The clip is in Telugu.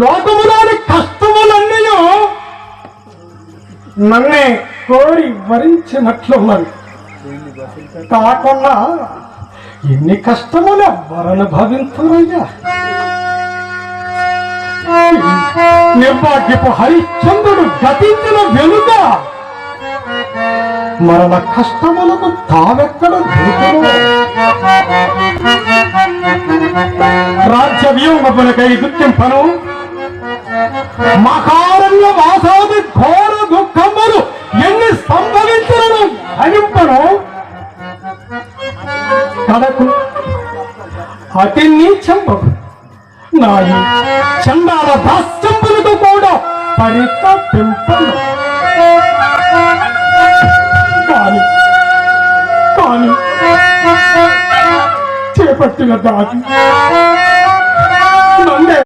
లోకములోని కష్టములన్నీ నన్నే కోరి వరించినట్లున్నవి. కాకుండా ఎన్ని కష్టములు ఎవ్వరను భవించరయ్యా నిర్భాగ్యపు హరిశ్చంద్రుడు గతించిన వెనుక మరణ కష్టములకు తావెక్కడ దొరుకును? రాజ్య వ్యూహములకై గుర్తింపను. మహారణ్య వాసాది ఘోర దుఃఖములు ఎన్ని సంభవించను అనింపను కడకు. అతి నీచంబు నాయి చండాల దాస్యంబులతో కూడా పరితపింపను. కాని కాని చేపట్టిన దాని